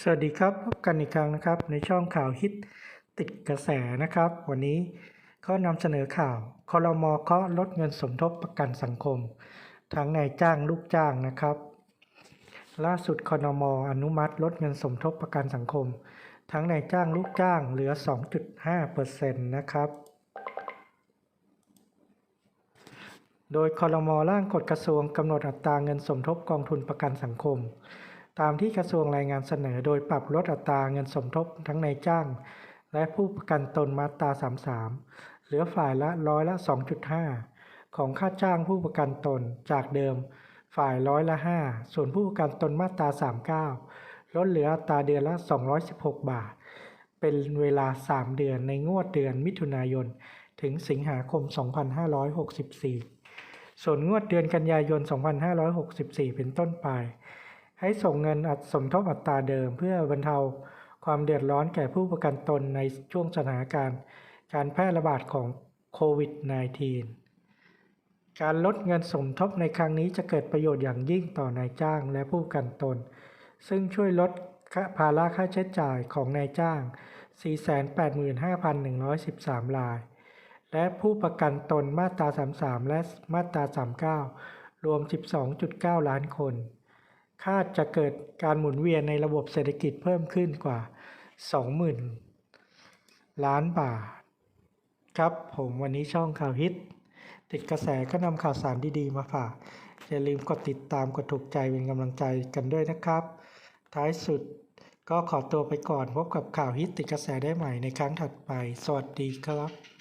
สวัสดีครับพบกันอีกครั้งนะครับ ในช่องข่าวฮิตติดกระแสนะครับ วันนี้ก็นำเสนอข่าวคอรมอเคาะลดเงินสมทบประกันสังคม ทั้งนายจ้างลูกจ้างนะครับ ล่าสุดคอรมออนุมัติ ลดเงินสมทบประกันสังคม ทั้งนายจ้างลูกจ้างเหลือ 2.5%นะครับโดยคอรมอร่างกฎกระทรวงกำหนดอัตราเงินสมทบกองทุนประกันสังคม ตามที่กระทรวงรายงานเสนอโดยปรับลดอัตราเงินสมทบทั้งนายจ้าง และผู้ประกันตนมาตรา 33 เหลือฝ่ายละร้อยละ 2.5 ของค่าจ้างผู้ประกันตนจากเดิม ฝ่ายร้อยละ 5 ส่วนผู้ประกันตนมาตรา 39 ลดเหลืออัตราเดือนละ 216 บาท เป็นเวลา 3 เดือนในงวดเดือนมิถุนายน ถึงสิงหาคม 2564 ส่วนงวดเดือนกันยายน 2564 เป็นต้นไป ให้ส่งเงินอัดสมทบอัตราเดิม เพื่อบรรเทาความเดือดร้อนแก่ผู้ประกันตนในช่วงสถานการณ์ การแพร่ระบาดของโควิด -19 การลดเงินสมทบในครั้งนี้จะเกิดประโยชน์อย่างยิ่งต่อนายจ้างและผู้ประกันตน ซึ่งช่วยลดภาระค่าใช้จ่ายของนายจ้าง 485,113 ราย และผู้ประกันตนมาตรา 33 และมาตรา 39 รวม 12.9 ล้านคน คาดจะเกิดการหมุนเวียนในระบบเศรษฐกิจเพิ่มขึ้นกว่า 20,000 ล้านบาท ครับผมวันนี้ช่องข่าวฮิต ติดกระแสก็นำข่าวสารดีๆมาฝาก อย่าลืมกดติดตามกดถูกใจเป็นกำลังใจกันด้วยนะครับ ท้ายสุดก็ขอตัวไปก่อนพบกับข่าวฮิตติดกระแสได้ใหม่ในครั้งถัดไป สวัสดีครับ